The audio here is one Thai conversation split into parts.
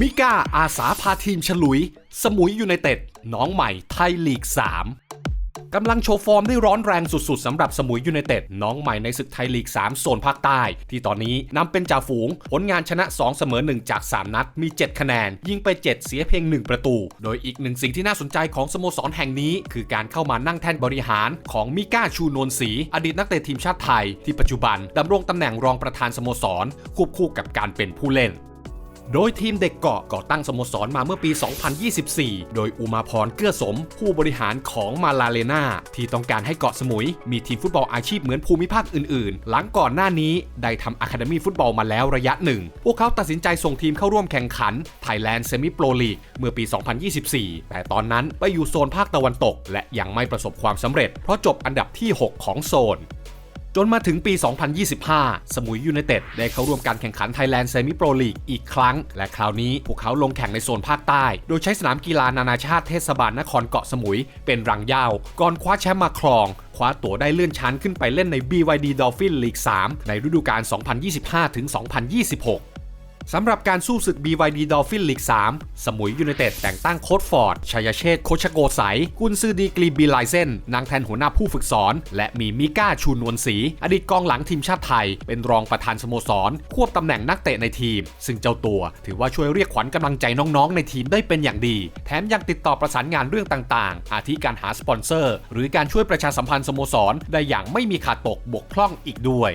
มิก้าอาสาพาทีมฉลุย สมุยยูไนเต็ดน้องใหม่ไทยลีก 3 กำลังโชว์ฟอร์มได้ร้อนแรงสุดๆสำหรับสมุยยูไนเต็ดน้องใหม่ในศึกไทยลีก 3 โซนภาคใต้ ที่ตอนนี้นำเป็นจ่าฝูง ผลงานชนะ 2 เสมอ 1 จาก 3 นัด มี 7 คะแนน ยิงไป 7 เสียเพียง 1 ประตู โดยอีกหนึ่งสิ่งที่น่าสนใจของสโมสรแห่งนี้ คือการเข้ามานั่งแท่นบริหารของมิก้าชูนวลศรีอดีตนักเตะทีมชาติไทย ที่ปัจจุบันดำรงตำแหน่งรองประธานสโมสรควบคู่กับการเป็นผู้เล่น โดยทีมเด็กเกาะก่อตั้งสโมสรมาเมื่อปี 2024 โดยอุมาพรเกื้อสม ผู้บริหารของมาลาเลนาที่ต้องการให้เกาะสมุย มีทีมฟุตบอลอาชีพเหมือนภูมิภาคอื่นๆ หลังก่อนหน้านี้ได้ทำอะคาเดมีฟุตบอลมาแล้วระยะหนึ่ง พวกเขาตัดสินใจส่งทีมเข้าร่วมแข่งขัน Thailand Semi Pro League เมื่อปี 2024 แต่ตอนนั้นไปอยู่โซนภาคตะวันตก และยังไม่ประสบความสำเร็จ เพราะจบอันดับที่ 6 ของโซน จนมาถึงปี 2025 สมุยยูไนเต็ดได้เข้าร่วมการแข่งขันไทยแลนด์เซมิโปรลีกอีกครั้ง และคราวนี้พวกเขาลงแข่งในโซนภาคใต้ โดยใช้สนามกีฬานานาชาติเทศบาลนครเกาะสมุย เป็นรังยาวก่อนคว้าแชมป์มาครองคว้าตั๋วได้เลื่อนชั้นขึ้นไปเล่นใน BYD Dolphin League 3 ในฤดูกาล 2025-2026 สำหรับการสู้ศึก BYD Dolphin League 3 สมุยยูไนเต็ดแต่งตั้งโค้ชฟอร์ด ชัยเชษโคชโกไสยกุนซือดีกรีบีไลเซนนางแทนหัวหน้าผู้ฝึกสอน และมีมิก้าชูนวลศรีอดีตกองหลังทีมชาติไทย เป็นรองประธานสโมสร ควบตำแหน่งนักเตะในทีม ซึ่งเจ้าตัวถือว่าช่วยเรียกขวัญกำลังใจน้องๆ ในทีมได้เป็นอย่างดี แถมยังติดต่อประสานงานเรื่องต่างๆ อาทิการหาสปอนเซอร์ หรือการช่วยประชาสัมพันธ์สโมสรได้อย่างไม่มีขาดตกบกพร่องอีกด้วย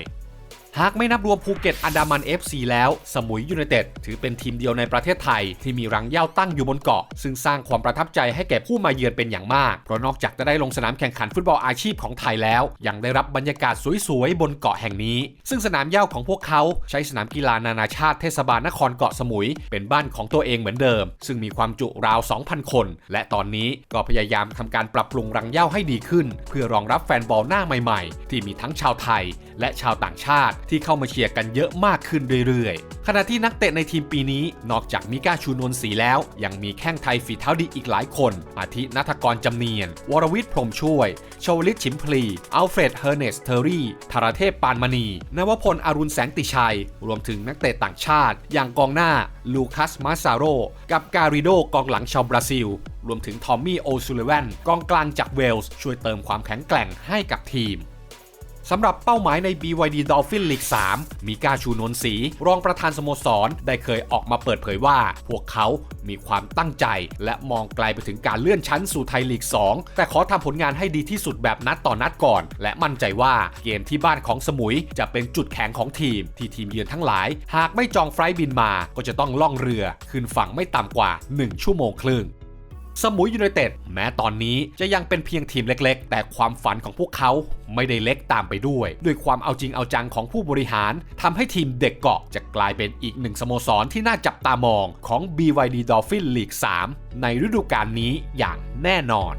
หากไม่นับรวมภูเก็ตอันดามัน FC แล้ว สมุยยูไนเต็ดถือเป็นทีมเดียวในประเทศไทย ที่มีรังเหย้าตั้งอยู่บนเกาะ ซึ่งสร้างความประทับใจให้แก่ผู้มาเยือนเป็นอย่างมาก เพราะนอกจากจะได้ลงสนามแข่งขันฟุตบอลอาชีพของไทยแล้ว ยังได้รับบรรยากาศสวยๆ บนเกาะแห่งนี้ ซึ่งสนามเหย้าของพวกเขาใช้สนามกีฬานานาชาติเทศบาลนครเกาะสมุย เป็นบ้านของตัวเองเหมือนเดิม ซึ่งมีความจุราว 2,000 คน และตอนนี้ก็พยายามทำการปรับปรุงรังเหย้าให้ดีขึ้น เพื่อรองรับแฟนบอลหน้าใหม่ ๆ ที่มีทั้งชาวไทย และชาวต่างชาติ ที่เข้ามาเชียร์กันเยอะมากขึ้นเรื่อยๆ ขณะที่นักเตะในทีมปีนี้ นอกจากมิก้าชูนวลศรีแล้ว ยังมีแข้งไทยฝีเท้าดีอีกหลายคน อาทินัทกรจำเนียน วรวิทย์พรมช่วย ชวลิตชิมพลี อัลเฟรดเฮอร์เนสเทอรี่ธารเทพปานมณี นวพลอรุณแสงติชัย รวมถึงนักเตะต่างชาติ อย่างกองหน้า ลูคัส มาซาโร กับการิโดกองหลังชาวบราซิลรวมถึงทอมมี่โอซูลิแวนกองกลางจากเวลส์ช่วยเติมความแข็งแกร่งให้กับทีม สำหรับเป้าหมายใน BYD Dolphin League 3 มีกาชูนนศรีรองประธานสโมสร ได้เคยออกมาเปิดเผยว่า พวกเขามีความตั้งใจ และมองไกลไปถึงการเลื่อนชั้นสู่ไทยลีก 2 แต่ขอทำผลงานให้ดีที่สุดแบบนัดต่อนัดก่อน และมั่นใจว่าเกมที่บ้านของสมุยจะเป็นจุดแข็งของทีม ที่ทีมเยือนทั้งหลาย หากไม่จองไฟล์บินมา ก็จะต้องล่องเรือขึ้นฝั่งไม่ต่ำกว่า 1 ชั่วโมงครึ่ง สมุยยูไนเต็ดแม้ตอนนี้จะยังเป็นเพียงทีมเล็ก ๆ แต่ความฝันของพวกเขาไม่ได้เล็กตามไปด้วย ด้วยความเอาจริงเอาจังของผู้บริหารทำให้ทีมเด็กเกาะจะกลายเป็นอีกหนึ่งสโมสรที่น่าจับตามองของ BYD Dolphin League 3 ในฤดูกาลนี้อย่างแน่นอน